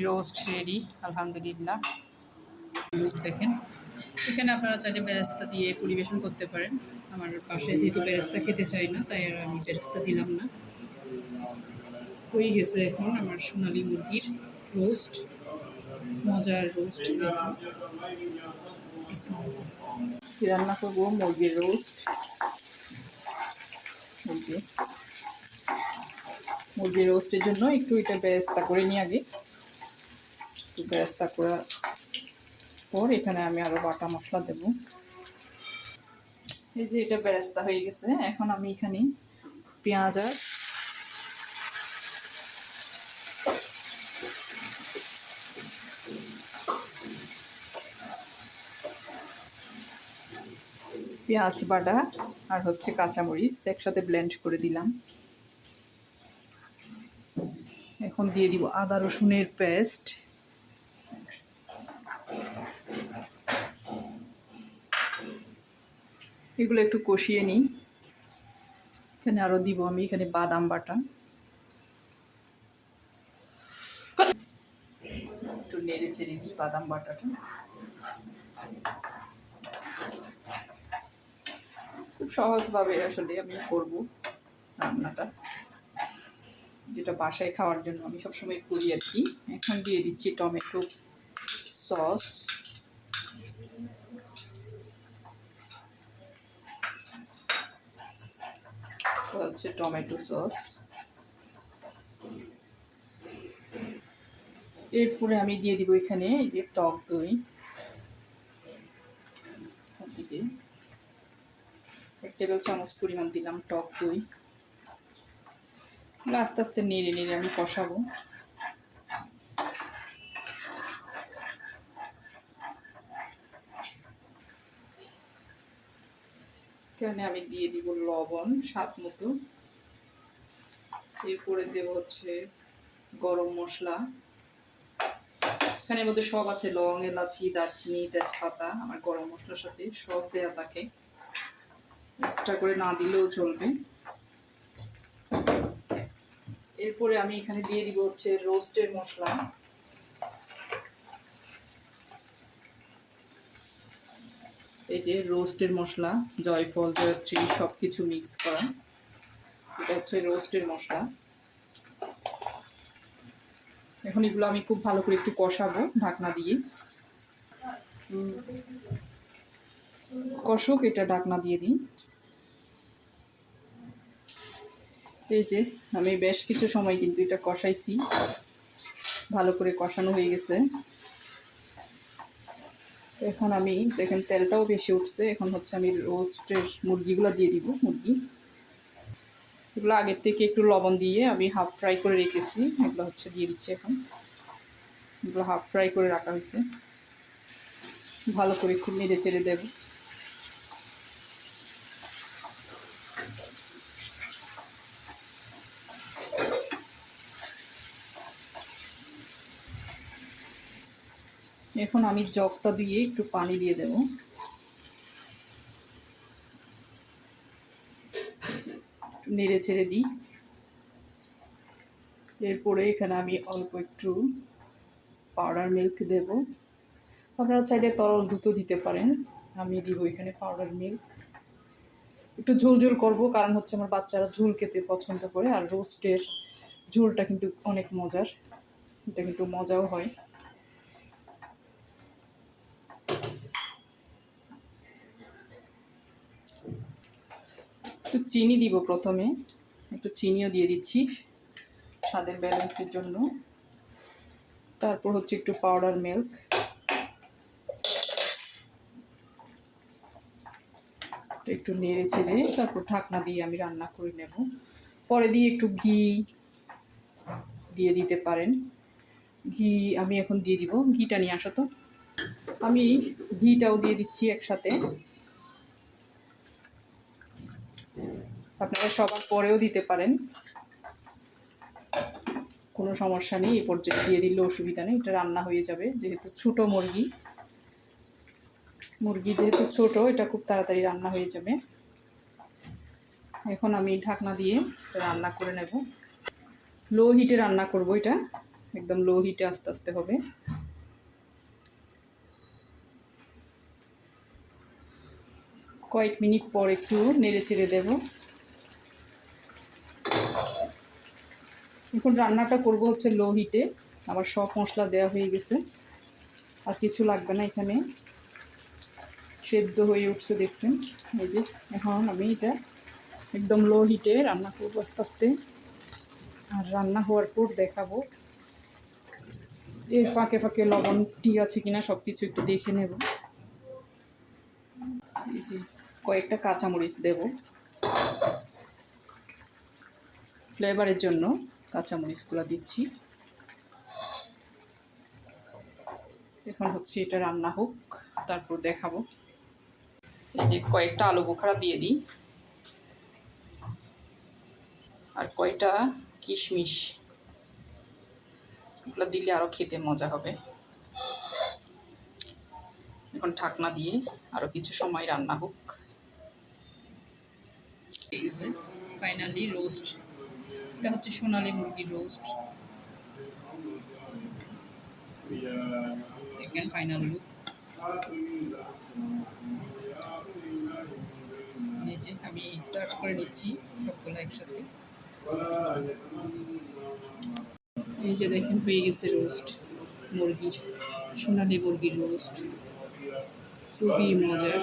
Roast ready আলহামদুলিল্লাহ। দেখেন, এখানে আপনারা চাইলে বেরেস্তা দিয়ে পরিবেশন করতে পারেন। আমার পাশে যেহেতু বেরেস্তা খেতে চাই না, তাই আর আমি বেরেস্তা দিলাম না। হয়ে গেছে এখন আমার সোনালি মুরগির রোস্ট, মজার রোস্ট রান্না করব? মুরগির রোস্ট। মুরগি। মুরগির রোস্টের জন্য একটু এটা বেরেস্তা করে নিই আগে। একটু বেরেস্তা পর এখানে আমি আরও বাটা মশলা দেব। এই যে এটা বেরেস্তা হয়ে গেছে এখন আমি এখানে পেঁয়াজ আর পেঁয়াজ বাটা আর হচ্ছে কাঁচামরিচ একসাথে ব্লেন্ড করে দিলাম। এখন দিয়ে দিব আদা রসুনের পেস্ট। এগুলো একটু কষিয়ে নিই। এখানে আরও দিব আমি, এখানে বাদাম বাটা। একটু নেড়ে চেড়ে নিই বাদাম বাটাটা। খুব সহজভাবে আসলে আমি করব রান্নাটা। যেটা বাসায় খাওয়ার জন্য আমি সবসময় করি আর কি। এখন দিয়ে দিচ্ছি টমেটো সস। হচ্ছে টমেটো সস। এরপরে আমি দিয়ে দিব এখানে এই যে টক দই। এক টেবিল চামচ পরিমাণ দিলাম টক দই। আস্তে আস্তে নেড়ে নেড়ে আমি কষাবো। এখানে আমি দিয়ে দিব লবণ, স্বাদ মতো। এরপরে দেব হচ্ছে গরম মশলা। এখানের মধ্যে সব আছে, লং, এলাচি, দারচিনি, তেজপাতা, আমার গরম মশলার সাথে সব দেওয়া থাকে। এক্সট্রা করে না দিলেও চলবে। এরপরে আমি এখানে দিয়ে দিব হচ্ছে রোস্টের মশলা। এই যে রোস্টের মশলা, জয়ফল, জয়ত্রী সব কিছু মিক্স করা। এটা হচ্ছে রোস্টের মশলা। এখন এগুলো আমি খুব ভালো করে একটু কষাবো ঢাকনা দিয়ে। কষক, এটা ঢাকনা দিয়ে দিই। এই যে, আমি বেশ কিছু সময় কিন্তু এটা কষাইছি। ভালো করে কষানো হয়ে গেছে। এখন আমি দেখেন, তেলটাও বেশি উঠছে। এখন হচ্ছে আমি রোস্টের মুরগিগুলো দিয়ে দিব, মুরগি। এগুলো আগের থেকে একটু লবণ দিয়ে আমি হাফ ফ্রাই করে রেখেছি। এগুলো হচ্ছে দিয়ে দিচ্ছি এখন। এগুলো হাফ ফ্রাই করে রাখা হয়েছে। ভালো করে খুব নেড়ে চেড়ে দেবো। এখন আমি জগটা দিয়ে একটু পানি দিয়ে দেব। নেড়ে ছেড়ে দিই। এরপরে এখানে আমি অল্প একটু পাউডার মিল্ক দেব। আপনারা চাইলে তরল দুধও দিতে পারেন। আমি দিব এখানে পাউডার মিল্ক একটু ঝোল ঝোল করব, কারণ হচ্ছে আমার বাচ্চারা ঝোল খেতে পছন্দ করে, আর রোস্টের ঝোলটা কিন্তু অনেক মজার। এটা কিন্তু মজাও হয়। একটু চিনি দিব প্রথমে। একটু চিনিও দিয়ে দিচ্ছি স্বাদের ব্যালেন্সের জন্য। তারপর হচ্ছে একটু পাউডার মিল্ক একটু নেড়ে ছেড়ে তারপর ঢাকনা দিয়ে আমি রান্না করে নেব। পরে দিয়ে একটু ঘি দিয়ে দিতে পারেন। ঘি আমি এখন দিয়ে দিব। ঘিটা নিয়ে আসো তো। আমি ঘিটাও দিয়ে দিচ্ছি একসাথে। আপনারা সবার পরেও দিতে পারেন। কোনো সমস্যা নেই, এই পর্যায়ে দিয়ে দিলে অসুবিধা নেই, এটা রান্না হয়ে যাবে, যেহেতু ছোট মুরগি। মুরগি যেহেতু ছোট, এটা খুব তাড়াতাড়ি রান্না হয়ে যাবে। এখন আমি ঢাকনা দিয়ে রান্না করে নেব। লো হিটে রান্না করব এটা, একদম লো হিটে আস্তে আস্তে হবে। কয়েক মিনিট পর একটু নেড়ে ছেড়ে দেব। এখন রান্নাটা করব হচ্ছে লো হিটে। আমার সব মশলা দেওয়া হয়ে গেছে। আর কিছু লাগবে না এখানে। সেদ্ধ হয়ে উঠছে দেখছেন। এই যে, এখন আমি এটা একদম লো হিটে রান্না করব আস্তে আস্তে। আর রান্না হওয়ার পর দেখাবো। এর ফাঁকে ফাঁকে লবণ ঠিক আছে কিনা সব কিছু একটু দেখে নেব। এই যে, কয়েকটা কাঁচামরিচ দেব। ফ্লেভারের জন্য। কাঁচামরিচগুলো দিচ্ছি। এখন হচ্ছে এটা রান্না হোক, তারপর দেখাবো। এই যে কয়েকটা আলু বোখারা দিয়ে দিই। আর কয়টা কিশমিশ এগুলো দিলে আরও খেতে মজা হবে। এখন ঢাকনা দিয়ে আরও কিছু সময় রান্না হোক। ফাইনালি রোস্ট এটা হচ্ছে সোনালি মুরগির রোস্ট দেখেন ফাইনাল লুক যে আমি সার্ভ করে নিচ্ছি সবগুলো একসাথে। এই যে দেখেন হয়ে গেছে রোস্ট মুরগির, সোনালি মুরগির রোস্ট খুবই মজার।